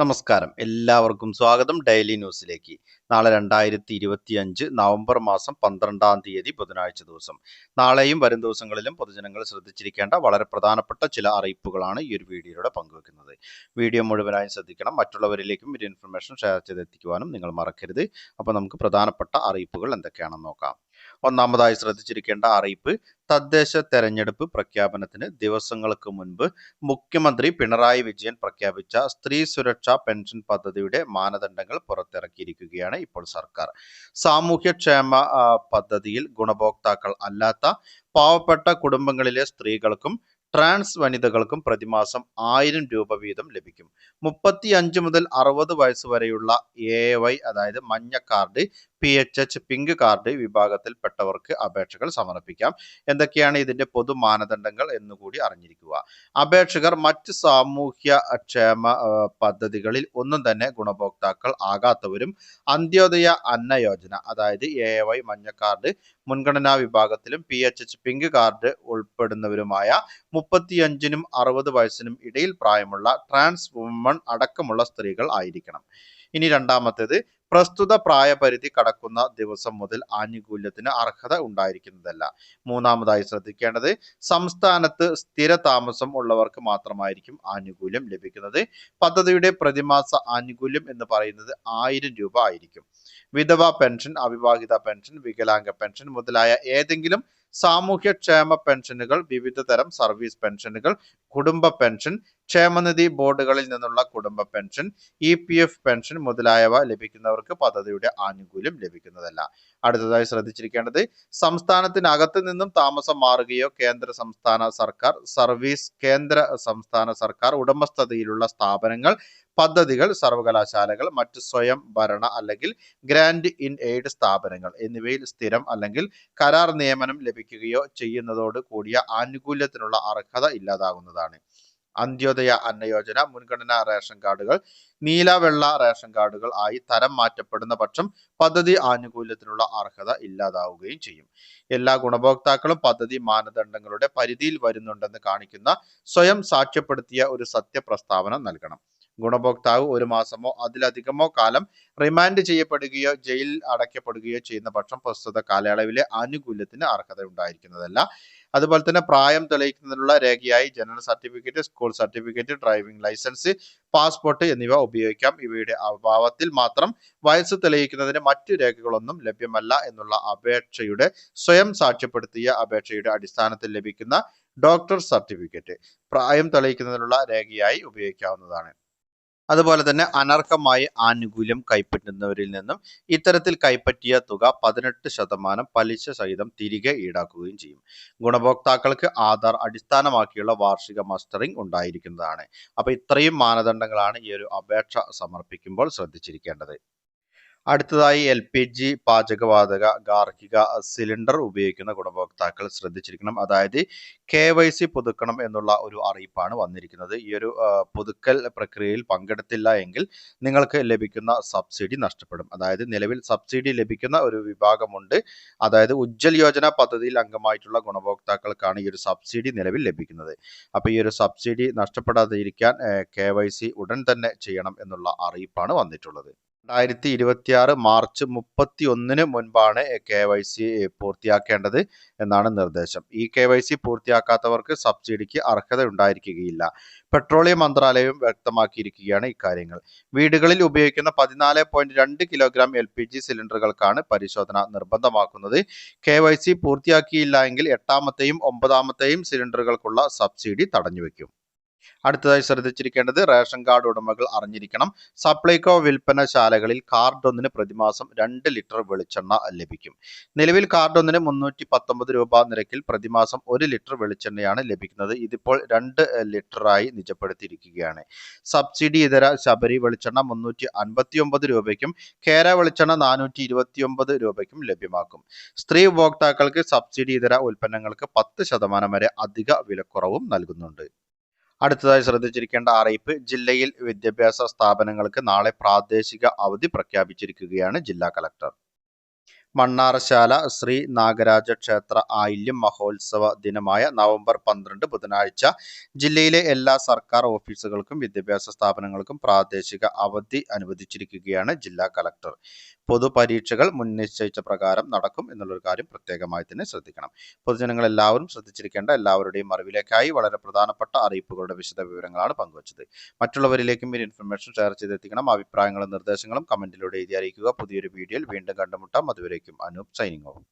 നമസ്കാരം. എല്ലാവർക്കും സ്വാഗതം. ഡെയിലി ന്യൂസിലേക്ക് നാളെ രണ്ടായിരത്തി ഇരുപത്തി അഞ്ച് നവംബർ മാസം പന്ത്രണ്ടാം തീയതി ബുധനാഴ്ച ദിവസം. നാളെയും വരും ദിവസങ്ങളിലും പൊതുജനങ്ങൾ ശ്രദ്ധിച്ചിരിക്കേണ്ട വളരെ പ്രധാനപ്പെട്ട ചില അറിയിപ്പുകളാണ് ഈ ഒരു വീഡിയോയിലൂടെ പങ്കുവെക്കുന്നത്. വീഡിയോ മുഴുവനായും ശ്രദ്ധിക്കണം. മറ്റുള്ളവരിലേക്കും ഒരു ഇൻഫർമേഷൻ ഷെയർ ചെയ്തെത്തിക്കുവാനും നിങ്ങൾ മറക്കരുത്. അപ്പോൾ നമുക്ക് പ്രധാനപ്പെട്ട അറിയിപ്പുകൾ എന്തൊക്കെയാണെന്ന് നോക്കാം. ഒന്നാമതായി ശ്രദ്ധിച്ചിരിക്കേണ്ട അറിയിപ്പ് തദ്ദേശ തെരഞ്ഞെടുപ്പ് പ്രഖ്യാപനത്തിന് ദിവസങ്ങൾക്ക് മുൻപ് മുഖ്യമന്ത്രി പിണറായി വിജയൻ പ്രഖ്യാപിച്ച സ്ത്രീ സുരക്ഷാ പെൻഷൻ പദ്ധതിയുടെ മാനദണ്ഡങ്ങൾ പുറത്തിറക്കിയിരിക്കുകയാണ് ഇപ്പോൾ സർക്കാർ. സാമൂഹ്യക്ഷേമ പദ്ധതിയിൽ ഗുണഭോക്താക്കൾ അല്ലാത്ത പാവപ്പെട്ട കുടുംബങ്ങളിലെ സ്ത്രീകൾക്കും ട്രാൻസ് വനിതകൾക്കും പ്രതിമാസം ആയിരം രൂപ വീതം ലഭിക്കും. മുപ്പത്തി അഞ്ച് മുതൽ അറുപത് വയസ്സ് വരെയുള്ള എ വൈ അതായത് മഞ്ഞ card P H H pink card വിഭാഗത്തിൽപ്പെട്ടവർക്ക് അപേക്ഷകൾ സമർപ്പിക്കാം. എന്തൊക്കെയാണ് ഇതിന്റെ പൊതു മാനദണ്ഡങ്ങൾ എന്നുകൂടി അറിഞ്ഞിരിക്കുക. അപേക്ഷകർ മറ്റ് സാമൂഹ്യ ക്ഷേമ പദ്ധതികളിൽ ഒന്നും തന്നെ ഗുണഭോക്താക്കൾ ആകാത്തവരും അന്ത്യോദയ അന്ന യോജന അതായത് എ വൈ മഞ്ഞ കാർഡ് മുൻഗണനാ വിഭാഗത്തിലും P H H pink card ഉൾപ്പെടുന്നവരുമായ മുപ്പത്തിയഞ്ചിനും അറുപത് വയസ്സിനും ഇടയിൽ പ്രായമുള്ള ട്രാൻസ് വുമൺ അടക്കമുള്ള സ്ത്രീകൾ ആയിരിക്കണം. ഇനി രണ്ടാമത്തേത് പ്രസ്തുത പ്രായപരിധി കടക്കുന്ന ദിവസം മുതൽ ആനുകൂല്യത്തിന് അർഹത ഉണ്ടായിരിക്കുന്നതല്ല. മൂന്നാമതായി ശ്രദ്ധിക്കേണ്ടത് സംസ്ഥാനത്ത് സ്ഥിര താമസം ഉള്ളവർക്ക് മാത്രമായിരിക്കും ആനുകൂല്യം ലഭിക്കുന്നത്. പദ്ധതിയുടെ പ്രതിമാസ ആനുകൂല്യം എന്ന് പറയുന്നത് ആയിരം രൂപ ആയിരിക്കും. വിധവ പെൻഷൻ അവിവാഹിത പെൻഷൻ വികലാംഗ പെൻഷൻ മുതലായ ഏതെങ്കിലും സാമൂഹ്യക്ഷേമ പെൻഷനുകൾ വിവിധ തരം സർവീസ് പെൻഷനുകൾ കുടുംബ പെൻഷൻ ക്ഷേമനിധി ബോർഡുകളിൽ നിന്നുള്ള കുടുംബ pension E P F pension മുതലായവ ലഭിക്കുന്നവർക്ക് പദ്ധതിയുടെ ആനുകൂല്യം ലഭിക്കുന്നതല്ല. അടുത്തതായി ശ്രദ്ധിച്ചിരിക്കേണ്ടത് സംസ്ഥാനത്തിനകത്ത് നിന്നും താമസം മാറുകയോ കേന്ദ്ര സംസ്ഥാന സർക്കാർ സർവീസ് കേന്ദ്ര സംസ്ഥാന സർക്കാർ ഉടമസ്ഥതയിലുള്ള സ്ഥാപനങ്ങൾ പദ്ധതികൾ സർവകലാശാലകൾ മറ്റ് സ്വയം ഭരണ അല്ലെങ്കിൽ ഗ്രാൻഡ് ഇൻ എയ്ഡ് സ്ഥാപനങ്ങൾ എന്നിവയിൽ സ്ഥിരം അല്ലെങ്കിൽ കരാർ നിയമനം ലഭിക്കുകയോ ചെയ്യുന്നതോട് കൂടിയ ആനുകൂല്യത്തിനുള്ള അർഹത ഇല്ലാതാകുന്നതാണ്. അന്ത്യോദയ അന്നയോജന മുൻഗണനാ റേഷൻ കാർഡുകൾ നീലവെള്ള റേഷൻ കാർഡുകൾ ആയി തരം മാറ്റപ്പെടുന്ന പക്ഷം പദ്ധതി ആനുകൂല്യത്തിനുള്ള അർഹത ഇല്ലാതാവുകയും ചെയ്യും. എല്ലാ ഗുണഭോക്താക്കളും പദ്ധതി മാനദണ്ഡങ്ങളുടെ പരിധിയിൽ വരുന്നുണ്ടെന്ന് കാണിക്കുന്ന സ്വയം സാക്ഷ്യപ്പെടുത്തിയ ഒരു സത്യപ്രസ്താവന നൽകണം. ഗുണഭോക്താവ് ഒരു മാസമോ അതിലധികമോ കാലം റിമാൻഡ് ചെയ്യപ്പെടുകയോ ജയിലിൽ അടയ്ക്കപ്പെടുകയോ ചെയ്യുന്ന പക്ഷം പ്രസ്തുത കാലയളവിലെ ആനുകൂല്യത്തിന് അർഹത ഉണ്ടായിരിക്കുന്നതല്ല. അതുപോലെ തന്നെ പ്രായം തെളിയിക്കുന്നതിനുള്ള രേഖയായി general certificate school certificate driving licence passport എന്നിവ ഉപയോഗിക്കാം. ഇവയുടെ അഭാവത്തിൽ മാത്രം വയസ്സ് തെളിയിക്കുന്നതിന് മറ്റു രേഖകളൊന്നും ലഭ്യമല്ല എന്നുള്ള അപേക്ഷയുടെ സ്വയം സാക്ഷ്യപ്പെടുത്തിയ അപേക്ഷയുടെ അടിസ്ഥാനത്തിൽ ലഭിക്കുന്ന ഡോക്ടർ സർട്ടിഫിക്കറ്റ് പ്രായം തെളിയിക്കുന്നതിനുള്ള രേഖയായി ഉപയോഗിക്കാവുന്നതാണ്. അതുപോലെ തന്നെ അനർഹമായി ആനുകൂല്യം കൈപ്പറ്റുന്നവരിൽ നിന്നും ഇത്തരത്തിൽ കൈപ്പറ്റിയ തുക പതിനെട്ട് ശതമാനം പലിശ സഹിതം തിരികെ ഈടാക്കുകയും ചെയ്യും. ഗുണഭോക്താക്കൾക്ക് ആധാർ അടിസ്ഥാനമാക്കിയുള്ള വാർഷിക മസ്റ്ററിംഗ് ഉണ്ടായിരിക്കുന്നതാണ്. അപ്പൊ ഇത്രയും മാനദണ്ഡങ്ങളാണ് ഈ ഒരു അപേക്ഷ സമർപ്പിക്കുമ്പോൾ ശ്രദ്ധിച്ചിരിക്കേണ്ടത്. അടുത്തതായി എൽ പി ജി പാചകവാതക ഗാർഹിക സിലിണ്ടർ ഉപയോഗിക്കുന്ന ഗുണഭോക്താക്കൾ ശ്രദ്ധിച്ചിരിക്കണം. അതായത് കെ വൈ സി പുതുക്കണം എന്നുള്ള ഒരു അറിയിപ്പാണ് വന്നിരിക്കുന്നത്. ഈ ഒരു പുതുക്കൽ പ്രക്രിയയിൽ പങ്കെടുത്തില്ല എങ്കിൽ നിങ്ങൾക്ക് ലഭിക്കുന്ന സബ്സിഡി നഷ്ടപ്പെടും. അതായത് നിലവിൽ സബ്സിഡി ലഭിക്കുന്ന ഒരു വിഭാഗമുണ്ട്. അതായത് ഉജ്ജൽ യോജന പദ്ധതിയിൽ അംഗമായിട്ടുള്ള ഗുണഭോക്താക്കൾക്കാണ് ഈ ഒരു സബ്സിഡി നിലവിൽ ലഭിക്കുന്നത്. അപ്പോൾ ഈ ഒരു സബ്സിഡി നഷ്ടപ്പെടാതിരിക്കാൻ കെ വൈ സി ഉടൻ തന്നെ ചെയ്യണം എന്നുള്ള അറിയിപ്പാണ് വന്നിട്ടുള്ളത്. രണ്ടായിരത്തി ഇരുപത്തിയാറ് മാർച്ച് മുപ്പത്തി ഒന്നിന് മുൻപാണ് കെ വൈ സി പൂർത്തിയാക്കേണ്ടത് എന്നാണ് നിർദ്ദേശം. ഈ കെ വൈ സി പൂർത്തിയാക്കാത്തവർക്ക് സബ്സിഡിക്ക് അർഹത ഉണ്ടായിരിക്കുകയില്ല. പെട്രോളിയം മന്ത്രാലയവും വ്യക്തമാക്കിയിരിക്കുകയാണ് ഇക്കാര്യങ്ങൾ. വീടുകളിൽ ഉപയോഗിക്കുന്ന പതിനാല് പോയിന്റ് രണ്ട് കിലോഗ്രാം എൽ പി ജി സിലിണ്ടറുകൾക്കാണ് പരിശോധന നിർബന്ധമാക്കുന്നത്. കെ വൈ സി പൂർത്തിയാക്കിയില്ല എങ്കിൽ എട്ടാമത്തെയും ഒമ്പതാമത്തെയും സിലിണ്ടറുകൾക്കുള്ള സബ്സിഡി തടഞ്ഞുവെക്കും. അടുത്തതായി ശ്രദ്ധിച്ചിരിക്കേണ്ടത് റേഷൻ കാർഡ് ഉടമകൾ അറിഞ്ഞിരിക്കണം. സപ്ലൈകോ കാർഡ് ഒന്നിന് പ്രതിമാസം രണ്ട് ലിറ്റർ വെളിച്ചെണ്ണ ലഭിക്കും. നിലവിൽ കാർഡ് ഒന്നിന് മുന്നൂറ്റി പത്തൊമ്പത് രൂപ നിരക്കിൽ പ്രതിമാസം ഒരു ലിറ്റർ വെളിച്ചെണ്ണയാണ് ലഭിക്കുന്നത്. ഇതിപ്പോൾ രണ്ട് ലിറ്ററായി നിജപ്പെടുത്തിയിരിക്കുകയാണ്. സബ്സിഡി ഇതര ശബരി വെളിച്ചെണ്ണ മുന്നൂറ്റി അൻപത്തി ഒമ്പത് രൂപയ്ക്കും കേര വെളിച്ചെണ്ണ നാനൂറ്റി ഇരുപത്തി ഒമ്പത് രൂപയ്ക്കും ലഭ്യമാക്കും. സ്ത്രീ ഉപഭോക്താക്കൾക്ക് സബ്സിഡി ഇതര ഉൽപ്പന്നങ്ങൾക്ക് പത്ത് ശതമാനം വരെ അധിക വിലക്കുറവും നൽകുന്നുണ്ട്. അടുത്തതായി ശ്രദ്ധിച്ചിരിക്കേണ്ട അറിയിപ്പ് ജില്ലയിൽ വിദ്യാഭ്യാസ സ്ഥാപനങ്ങൾക്ക് നാളെ പ്രാദേശിക അവധി പ്രഖ്യാപിച്ചിരിക്കുകയാണ് ജില്ലാ കളക്ടർ മണ്ണാറശാല ശ്രീ നാഗരാജ ക്ഷേത്ര ആയില്യം മഹോത്സവ ദിനമായ നവംബർ പന്ത്രണ്ട് ബുധനാഴ്ച ജില്ലയിലെ എല്ലാ സർക്കാർ ഓഫീസുകൾക്കും വിദ്യാഭ്യാസ സ്ഥാപനങ്ങൾക്കും പ്രാദേശിക അവധി അനുവദിച്ചിരിക്കുകയാണ് ജില്ലാ കലക്ടർ. പൊതുപരീക്ഷകൾ മുൻനിശ്ചയിച്ച പ്രകാരം നടക്കും എന്നുള്ളൊരു കാര്യം പ്രത്യേകമായി തന്നെ ശ്രദ്ധിക്കണം. പൊതുജനങ്ങൾ എല്ലാവരും ശ്രദ്ധിച്ചിരിക്കേണ്ട എല്ലാവരുടെയും അറിവിലേക്കായി വളരെ പ്രധാനപ്പെട്ട അറിയിപ്പുകളുടെ വിശദ വിവരങ്ങളാണ് പങ്കുവച്ചത്. മറ്റുള്ളവരിലേക്കും ഈ ഇൻഫർമേഷൻ ഷെയർ ചെയ്തെത്തിക്കണം. അഭിപ്രായങ്ങളും നിർദ്ദേശങ്ങളും കമന്റിലൂടെ എഴുതി അറിയിക്കുക. പുതിയൊരു വീഡിയോയിൽ വീണ്ടും കണ്ടുമുട്ടാം. கிடைக்கும் அனுப் சைனிங் ஆகும்